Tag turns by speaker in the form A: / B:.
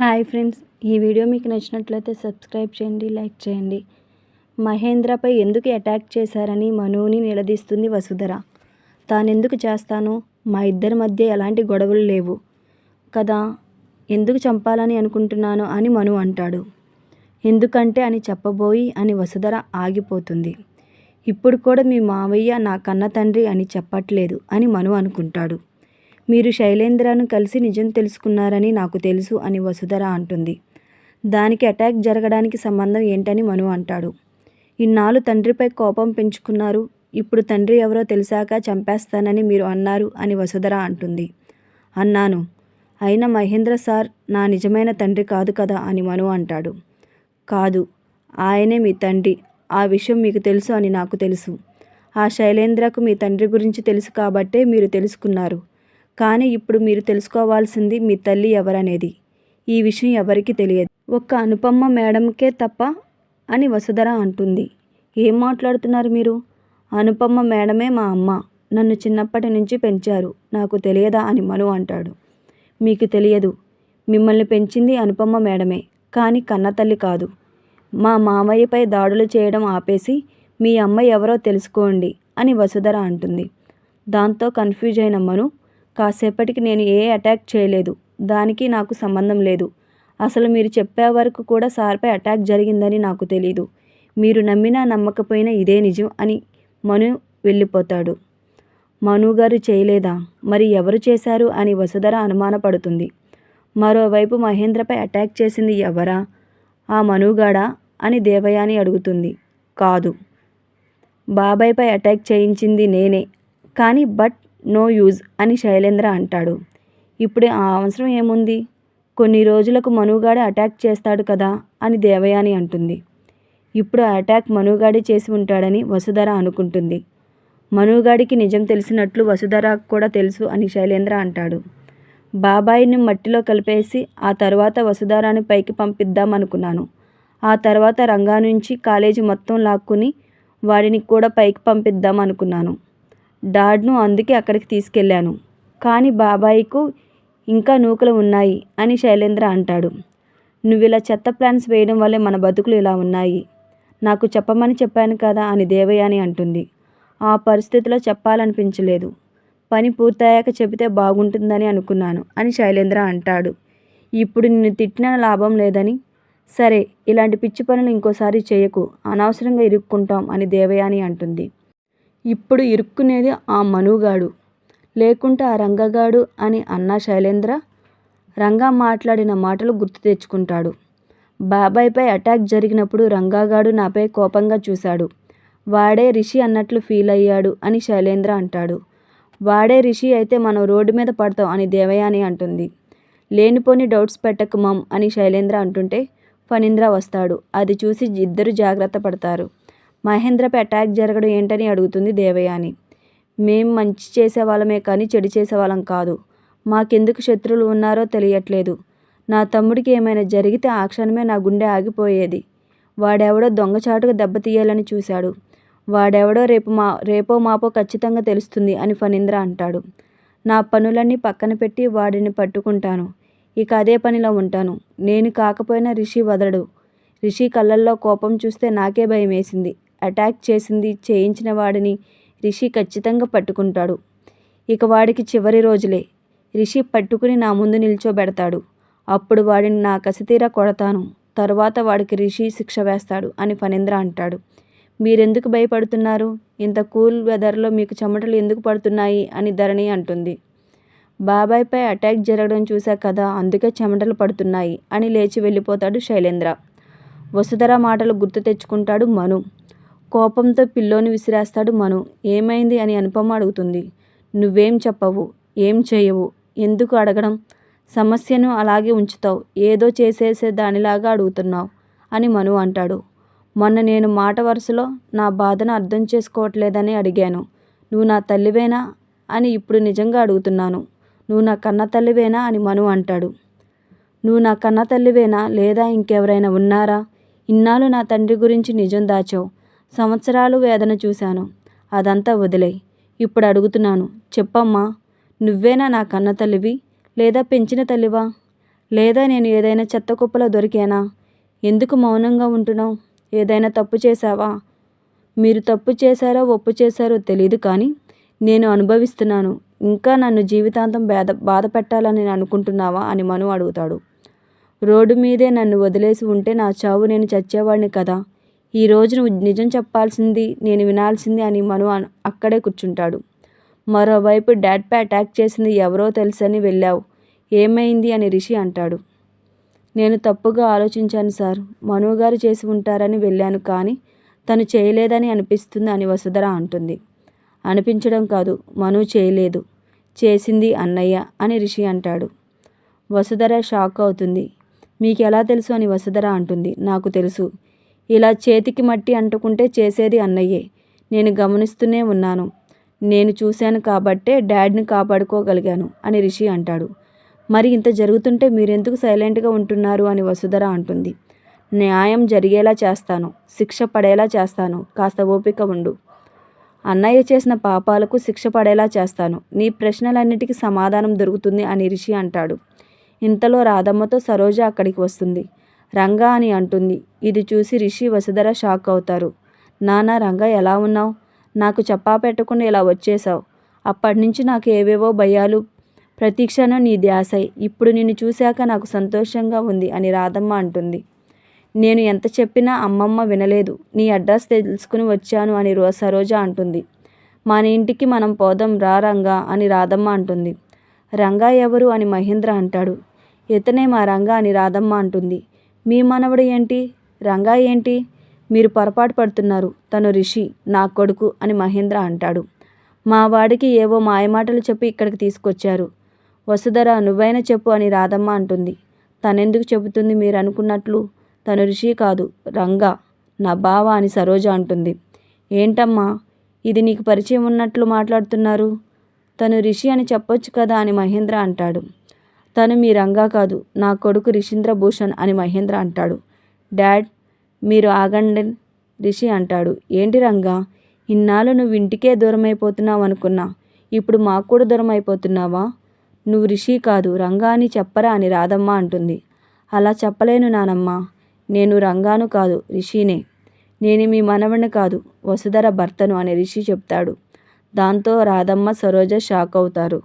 A: Hi friends ఈ video మీకు నచ్చినట్లయితే సబ్స్క్రైబ్ చేయండి లైక్ చేయండి. మహేంద్రపై ఎందుకు అటాక్ చేశారని మనుని నిలదీస్తుంది వసుధర. తానెందుకు చేస్తాను? మా ఇద్దరి మధ్య ఎలాంటి గొడవలు లేవు. కదా ఎందుకు చంపాలని అనుకుంటున్నాను అని మను అంటాడు. ఎందుకంటే అని చెప్పబోయి అని వసుధర ఆగిపోతుంది. ఇప్పుడు కూడా మీ మావయ్య నా కన్న తండ్రి అని చెప్పట్లేదు అని మను అనుకుంటాడు. మీరు శైలేంద్రను కలిసి నిజం తెలుసుకున్నారని నాకు తెలుసు అని వసుధర అంటుంది. దానికి అటాక్ జరగడానికి సంబంధం ఏంటని మను అంటాడు. ఇన్నాళ్ళు తండ్రిపై కోపం పెంచుకున్నారు. ఇప్పుడు తండ్రి ఎవరో తెలిసాక చంపేస్తానని మీరు అన్నారు అని వసుధర అంటుంది. అన్నాను. అయినా మహేంద్ర సార్ నా నిజమైన తండ్రి కాదు కదా అని మను అంటాడు. కాదు. ఆయనే మీ తండ్రి. ఆ విషయం మీకు తెలుసు అని నాకు తెలుసు. ఆ శైలేంద్రకు మీ తండ్రి గురించి తెలుసు కాబట్టే మీరు తెలుసుకున్నారు. కానీ ఇప్పుడు మీరు తెలుసుకోవాల్సింది మీ తల్లి ఎవరనేది. ఈ విషయం ఎవరికీ తెలియదు. ఒక్క అనుపమ్మ మేడంకే తప్ప అని వసుధర అంటుంది. ఏం మాట్లాడుతున్నారు మీరు? అనుపమ్మ మేడమే మా అమ్మ. నన్ను చిన్నప్పటి నుంచి పెంచారు. నాకు తెలియదా అని మను అంటాడు. మీకు తెలియదు. మిమ్మల్ని పెంచింది అనుపమ్మ మేడమే. కానీ కన్నతల్లి కాదు. మా మామయ్యపై దాడులు చేయడం ఆపేసి మీ అమ్మ ఎవరో తెలుసుకోండి అని వసుధర అంటుంది. దాంతో కన్ఫ్యూజ్ అయిన మను కాసేపటికి నేను ఏ అటాక్ చేయలేదు. దానికి నాకు సంబంధం లేదు. అసలు మీరు చెప్పే వరకు కూడా సార్పై అటాక్ జరిగిందని నాకు తెలీదు. మీరు నమ్మినా నమ్మకపోయినా ఇదే నిజం అని మను వెళ్ళిపోతాడు. మనుగారు చేయలేదా? మరి ఎవరు చేశారు అని వసుధర అనుమానపడుతుంది. మరోవైపు మహేంద్రపై అటాక్ చేసింది ఎవరా? ఆ మనుగాడా? అని దేవయాని అడుగుతుంది. కాదు. బాబాయ్పై అటాక్ చేయించింది నేనే. కానీ బట్ నో యూజ్ అని శైలేంద్ర అంటాడు. ఇప్పుడు ఆ అవసరం ఏముంది? కొన్ని రోజులకు మనుగాడే అటాక్ చేస్తాడు కదా అని దేవయాని అంటుంది. ఇప్పుడు ఆ అటాక్ మనుగాడి చేసి ఉంటాడని వసుధర అనుకుంటుంది. మనుగాడికి నిజం తెలిసినట్లు వసుధరకు కూడా తెలుసు అని శైలేంద్ర అంటాడు. బాబాయిని మట్టిలో కలిపేసి ఆ తర్వాత వసుధారాన్ని పైకి పంపిద్దాం అనుకున్నాను ఆ తర్వాత రంగా నుంచి కాలేజీ మొత్తం లాక్కుని వాడిని కూడా పైకి పంపిద్దాం అనుకున్నాను డాడ్ను అందుకే అక్కడికి తీసుకెళ్ళాను. కానీ బాబాయికు ఇంకా నూకలు ఉన్నాయి అని శైలేంద్ర అంటాడు. నువ్వు ఇలా చెత్త ప్లాన్స్ వేయడం వల్లే మన బతుకులు ఇలా ఉన్నాయి. నాకు చెప్పమని చెప్పాను కదా అని దేవయాని అంటుంది. ఆ పరిస్థితిలో చెప్పాలనిపించలేదు. పని పూర్తయ్యాక చెబితే బాగుంటుందని అనుకున్నాను అని శైలేంద్ర అంటాడు. ఇప్పుడు నిన్ను తిట్టిన లాభం లేదని? సరే ఇలాంటి పిచ్చి పనులు ఇంకోసారి చేయకు. అనవసరంగా ఇరుక్కుంటాం అని దేవయాని అంటుంది. ఇప్పుడు ఇరుక్కునేది ఆ మనుగాడు. లేకుంటే ఆ రంగగాడు అని అన్న శైలేంద్ర రంగా మాట్లాడిన మాటలు గుర్తు తెచ్చుకుంటాడు. బాబాయ్పై అటాక్ జరిగినప్పుడు రంగాగాడు నాపై కోపంగా చూశాడు. వాడే రిషి అన్నట్లు ఫీల్ అయ్యాడు అని శైలేంద్ర అంటాడు. వాడే రిషి అయితే మనం రోడ్డు మీద పడతాం అని దేవయాని అంటుంది. లేనిపోని డౌట్స్ పెట్టకు మమ్ అని శైలేంద్ర అంటుంటే ఫణీంద్ర వస్తాడు. అది చూసి ఇద్దరు జాగ్రత్త పడతారు. మహేంద్రపై అటాక్ జరగడం ఏంటని అడుగుతుంది దేవయాని. మేం మంచి చేసేవాళ్ళమే కానీ చెడు చేసేవాళ్ళం కాదు. మాకెందుకు శత్రువులు ఉన్నారో తెలియట్లేదు. నా తమ్ముడికి ఏమైనా జరిగితే ఆ క్షణమే నా గుండె ఆగిపోయేది. వాడెవడో దొంగచాటుగా దెబ్బతీయాలని చూశాడు. వాడెవడో రేపు మా రేపో మాపో ఖచ్చితంగా తెలుస్తుంది అని ఫణీంద్ర అంటాడు. నా పనులన్నీ పక్కన పెట్టి వాడిని పట్టుకుంటాను. ఇక అదే పనిలో ఉంటాను. నేను కాకపోయినా రిషి వదలడు. రిషి కళ్ళల్లో కోపం చూస్తే నాకే భయం వేసింది అటాక్ చేసింది చేయించిన వాడిని రిషి ఖచ్చితంగా పట్టుకుంటాడు. ఇక వాడికి చివరి రోజులే. రిషి పట్టుకుని నా ముందు నిల్చోబెడతాడు. అప్పుడు వాడిని నా కసితీరా కొడతాను. తరువాత వాడికి రిషి శిక్ష వేస్తాడు అని ఫణీంద్ర అంటాడు. మీరెందుకు భయపడుతున్నారు? ఇంత కూల్ వెదర్లో మీకు చెమటలు ఎందుకు పడుతున్నాయి అని ధరణి అంటుంది. బాబాయ్పై అటాక్ జరగడం చూశా కదా అందుకే చెమటలు పడుతున్నాయి అని లేచి వెళ్ళిపోతాడు శైలేంద్ర. వసుధర మాటలు గుర్తు తెచ్చుకుంటాడు మను. కోపంతో పిల్లోని విసిరేస్తాడు మను. ఏమైంది అని అనుపమ అడుగుతుంది. నువ్వేం చెప్పవు ఏం చేయవు ఎందుకు అడగడం? సమస్యను అలాగే ఉంచుతావు ఏదో చేసేసే దానిలాగా అడుగుతున్నావు అని మను అంటాడు. మొన్న నేను మాట వరుసలో నా బాధను అర్థం చేసుకోవట్లేదని అడిగాను. నువ్వు నా తల్లివేనా అని ఇప్పుడు నిజంగా అడుగుతున్నాను. నువ్వు నా కన్న తల్లివేనా అని మను అంటాడు. నువ్వు నా కన్న తల్లివేనా లేదా ఇంకెవరైనా ఉన్నారా? ఇన్నాళ్ళు నా తండ్రి గురించి నిజం దాచావు. సంవత్సరాలు వేదన చూశాను. అదంతా వదిలే ఇప్పుడు అడుగుతున్నాను చెప్పమ్మా నువ్వేనా నా కన్న తల్లివి? లేదా పెంచిన తల్లివా? లేదా నేను ఏదైనా చెత్త కుప్పలో దొరికానా? ఎందుకు మౌనంగా ఉంటున్నావు? ఏదైనా తప్పు చేశావా? మీరు తప్పు చేశారో ఒప్పు చేశారో తెలియదు కానీ నేను అనుభవిస్తున్నాను. ఇంకా నన్ను జీవితాంతం బాధ బాధ పెట్టాలని అనుకుంటున్నావా అని మను అడుగుతాడు. రోడ్డు మీదే నన్ను వదిలేసి ఉంటే నా చావు నేను చచ్చేవాడిని కదా. ఈ రోజు నువ్వు నిజం చెప్పాల్సింది నేను వినాల్సింది అని మను అన్- అక్కడే కూర్చుంటాడు. మరోవైపు డాడ్పై అటాక్ చేసింది ఎవరో తెలుసని వెళ్ళావు. ఏమైంది అని రిషి అంటాడు. నేను తప్పుగా ఆలోచించాను సార్. మను గారు చేసి ఉంటారని వెళ్ళాను కానీ తను చేయలేదని అనిపిస్తుంది అని వసుధర అంటుంది. అనిపించడం కాదు మను చేయలేదు. చేసింది అన్నయ్య అని రిషి అంటాడు. వసుధర షాక్ అవుతుంది. మీకు ఎలా తెలుసు అని వసుధర అంటుంది. నాకు తెలుసు. ఇలా చేతికి మట్టి అంటుకుంటే చేసేది అన్నయ్యే. నేను గమనిస్తూనే ఉన్నాను. నేను చూశాను కాబట్టే డాడ్ని కాపాడుకోగలిగాను అని రిషి అంటాడు. మరి ఇంత జరుగుతుంటే మీరెందుకు సైలెంట్గా ఉంటున్నారు అని వసుధర అంటుంది. న్యాయం జరిగేలా చేస్తాను. శిక్ష పడేలా చేస్తాను. కాస్త ఓపిక ఉండు. అన్నయ్య చేసిన పాపాలకు శిక్ష పడేలా చేస్తాను. నీ ప్రశ్నలన్నిటికీ సమాధానం దొరుకుతుంది అని రిషి అంటాడు. ఇంతలో రాధమ్మతో సరోజ అక్కడికి వస్తుంది. రంగా అని అంటుంది. ఇది చూసి రిషి వసుధర షాక్ అవుతారు. నానా రంగా ఎలా ఉన్నావు? నాకు చెప్పా పెట్టకుండా ఇలా వచ్చేసావు అప్పటి నుంచి నాకు ఏవేవో భయాలు ప్రతీక్షణం నీ ధ్యాసై. ఇప్పుడు నిన్ను చూశాక నాకు సంతోషంగా ఉంది అని రాధమ్మ అంటుంది. నేను ఎంత చెప్పినా అమ్మమ్మ వినలేదు. నీ అడ్రస్ తెలుసుకుని వచ్చాను అని రో సరోజ అంటుంది. మన ఇంటికి మనం పోదాం రా రంగా అని రాధమ్మ అంటుంది. రంగా ఎవరు అని మహేంద్ర అంటాడు. ఇతనే మా రంగా అని రాధమ్మ అంటుంది. మీ మనవడు ఏంటి? రంగా ఏంటి? మీరు పొరపాటు పడుతున్నారు. తను రిషి నా కొడుకు అని మహేంద్ర అంటాడు. మా వాడికి ఏవో మాయమాటలు చెప్పి ఇక్కడికి తీసుకొచ్చారు. వసుధర నువ్వైనా చెప్పు అని రాధమ్మ అంటుంది. తనెందుకు చెబుతుంది మీరు అనుకున్నట్లు? తను రిషి కాదు రంగా నా బావ అని సరోజ అంటుంది. ఏంటమ్మా? ఇది నీకు పరిచయం ఉన్నట్లు మాట్లాడుతున్నారు? తను రిషి అని చెప్పొచ్చు కదా అని మహేంద్ర అంటాడు. తను మీ రంగా కాదు నా కొడుకు రిషీంద్ర భూషణ్ అని మహేంద్ర అంటాడు. డాడ్ మీరు ఆగండి రిషి అంటాడు. ఏంటి రంగా ఇన్నాళ్ళు నువ్వు ఇంటికే దూరం అయిపోతున్నావు అనుకున్నా ఇప్పుడు మాకు కూడా దూరం అయిపోతున్నావా నువ్వు రిషి కాదు రంగా అని చెప్పరా అని రాధమ్మ అంటుంది. అలా చెప్పలేను నానమ్మ నేను రంగాను కాదు రిషినే. నేను మీ మనవణ్ణి కాదు వసుధర భర్తను అని రిషి చెప్తాడు. దాంతో రాధమ్మ సరోజ షాక్ అవుతారు.